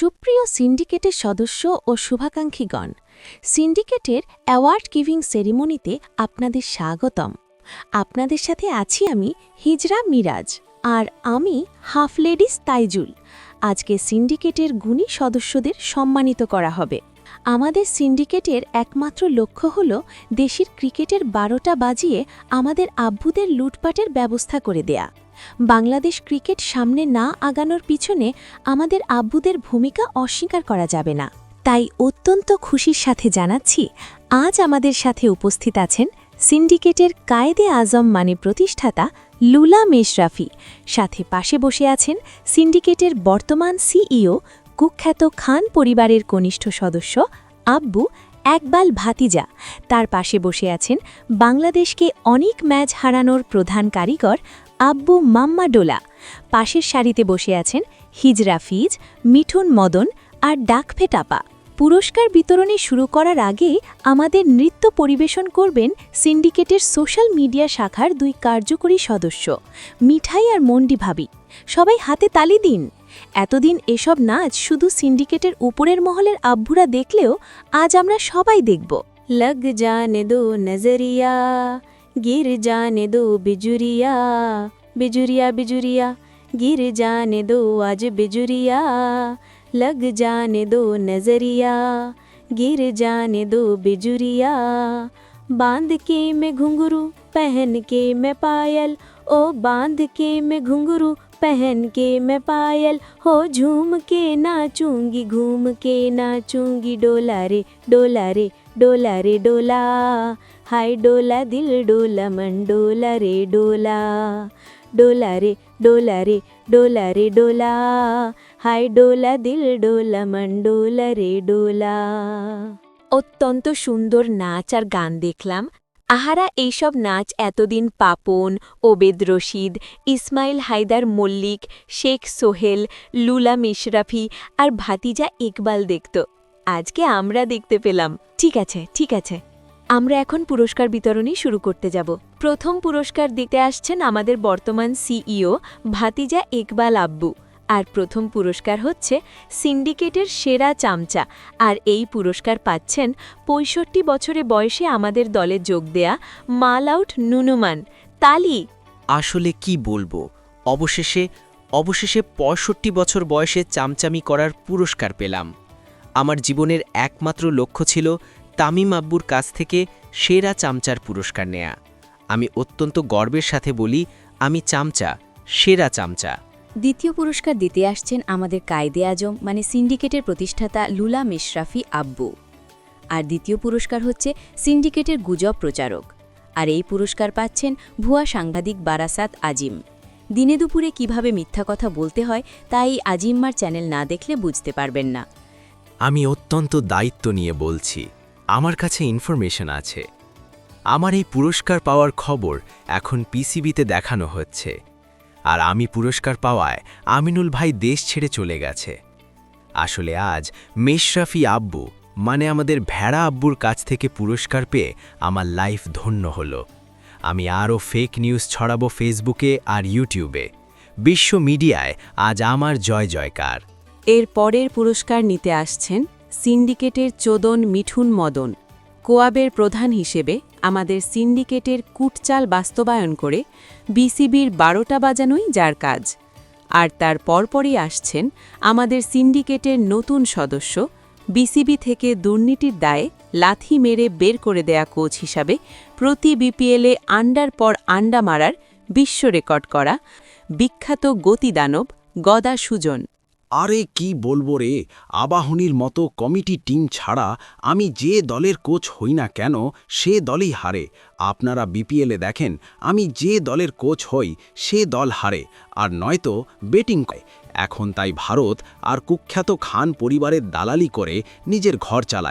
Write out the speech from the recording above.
সুপ্রিয় সিন্ডিকেটের সদস্য ও শুভাকাঙ্ক্ষীগণ, সিন্ডিকেটের অ্যাওয়ার্ড গিভিং সেরিমনিতে আপনাদের স্বাগতম। আপনাদের সাথে আছি আমি হিজরা মিরাজ আর আমি হাফ লেডিস তাইজুল। আজকে সিন্ডিকেটের গুণী সদস্যদের সম্মানিত করা হবে। আমাদের সিন্ডিকেটের একমাত্র লক্ষ্য হল দেশের ক্রিকেটের বারোটা বাজিয়ে আমাদের আব্বুদের লুটপাটের ব্যবস্থা করে দেয়া। বাংলাদেশ ক্রিকেট সামনে না আগানোর পিছনে আমাদের আব্বুদের ভূমিকা অস্বীকার করা যাবে না। তাই অত্যন্ত খুশির সাথে জানাচ্ছি, আজ আমাদের সাথে উপস্থিত আছেন সিন্ডিকেটের কায়েদে আজম মানে প্রতিষ্ঠাতা লুলা মেশরাফি। সাথে পাশে বসে আছেন সিন্ডিকেটের বর্তমান সিইও কুখ্যাত খান পরিবারের কনিষ্ঠ সদস্য আব্বু একবাল ভাতিজা। তার পাশে বসে আছেন বাংলাদেশকে অনেক ম্যাচ হারানোর প্রধান কারিগর আব্বু মাম্মা ডোলা পাশের সারিতে বসে আছেন হিজরা ফিজ, মিঠুন মদন আর ডাকফেটাপা পুরস্কার বিতরণী শুরু করার আগে আমাদের নৃত্য পরিবেশন করবেন সিন্ডিকেটের সোশ্যাল মিডিয়া শাখার দুই কার্যকরী সদস্য, মিঠাই আর মন্ডি ভাবি। সবাই হাতে তালি দিন। এতদিন এসব নাচ শুধু সিন্ডিকেটের উপরের মহলের আব্বুরা দেখলেও আজ আমরা সবাই দেখব। লগ জানে দো নজরিয়া। गिर जाने दो बिजुरिया। बिजुरिया बिजुरिया, गिर जाने दो आज बिजुरिया। लग जाने दो नज़रिया, गिर जाने दो बिजुरिया। बाँध के मैं घुंघरू, पहन के मैं पायल। ओ बाँध के मैं घुंघरू, पहन के मैं पायल। हो झूम के नाचूँगी, घूम के नाचूँगी, डोला रे डोला रे। डोला रे डोला हाय डोला दिल डोला मन डोला रे डोला डोला रे डोला रे डोला रे डोला হাই ডোলা দিল ডোলা মন ডোলা রে ডোলা অত্যন্ত সুন্দর নাচ আর গান দেখলাম আহারা এইসব নাচ এতদিন পাপন ওবেদ রশিদ ইসমাইল হায়দার মল্লিক শেখ সোহেল লুলা মিশরাফি আর ভাতিজা ইকবাল দেখত আজকে আমরা দেখতে পেলাম। ঠিক আছে ঠিক আছে। আমরা এখন পুরস্কার বিতরণী শুরু করতে যাব। প্রথম পুরস্কার দিতে আসছেন আমাদের বর্তমান সিইও ভাতিজা ইকবাল আব্বু। আর প্রথম পুরস্কার হচ্ছে সিন্ডিকেটের সেরা চামচা। আর এই পুরস্কার পাচ্ছেন পঁয়ষট্টি বছরে বয়সে আমাদের দলে যোগ দেয়া মাল আউট নুনুমান। তালি! আসলে কি বলব? অবশেষে অবশেষে পঁয়ষট্টি বছর বয়সে চামচামি করার পুরস্কার পেলাম। আমার জীবনের একমাত্র লক্ষ্য ছিল তামিম আব্বুর কাছ থেকে সেরা চামচার পুরস্কার নেয়া। আমি অত্যন্ত গর্বের সাথে বলি, আমি চামচা, সেরা চামচা। দ্বিতীয় পুরস্কার দিতে আসছেন আমাদের কায়দে আজম মানে সিন্ডিকেটের প্রতিষ্ঠাতা লুলা মেশরাফি আব্বু। আর দ্বিতীয় পুরস্কার হচ্ছে সিন্ডিকেটের গুজব প্রচারক। আর এই পুরস্কার পাচ্ছেন ভুয়া সাংবাদিক বারাসাত আজিম। দিনে দুপুরে কীভাবে মিথ্যা কথা বলতে হয়, তাই আজিম্মার চ্যানেল না দেখলে বুঝতে পারবেন না। আমি অত্যন্ত দায়িত্ব নিয়ে বলছি। আমার কাছে ইনফরমেশন আছে। আমার এই পুরস্কার পাওয়ার খবর এখন পিসিবিতে দেখানো হচ্ছে। আর আমি পুরস্কার পাওয়ায় আমিনুল ভাই দেশ ছেড়ে চলে গেছে। আসলে আজ মেশরাফি আব্বু মানে আমাদের ভেড়া আব্বুর কাছ থেকে পুরস্কার পেয়ে আমার লাইফ ধন্য হলো। আমি আরও ফেক নিউজ ছড়াবো ফেসবুকে আর ইউটিউবে বিশ্ব মিডিয়ায় আজ আমার জয় জয়কার এর পরের পুরস্কার নিতে আসছেন সিন্ডিকেটের চোদন মিঠুন মদন, কোয়াবের প্রধান হিসেবে আমাদের সিন্ডিকেটের কুটচাল বাস্তবায়ন করে বিসিবির বারোটা বাজানোই যার কাজ। আর তার পরপরই আসছেন আমাদের সিন্ডিকেটের নতুন সদস্য, বিসিবি থেকে দুর্নীতির দায়ে লাথি মেরে বের করে দেয়া কোচ হিসাবে প্রতি বিপিএলে আন্ডার পর আন্ডা মারার বিশ্ব রেকর্ড করা বিখ্যাত গতিদানব গদা সুজন। আরে কি বলব রে? আবাহনীর মতো কমিটি টিম ছাড়া আমি যে দলের কোচ হই না কেন, সে দলই হারে। আপনারা বিপিএলে দেখেন, আমি যে দলের কোচ হই, সে দল হারে। আর নয়তো বেটিং করে। এখন তাই ভারত আর কুখ্যাত খান পরিবারের দালালি করে নিজের ঘর চালায়।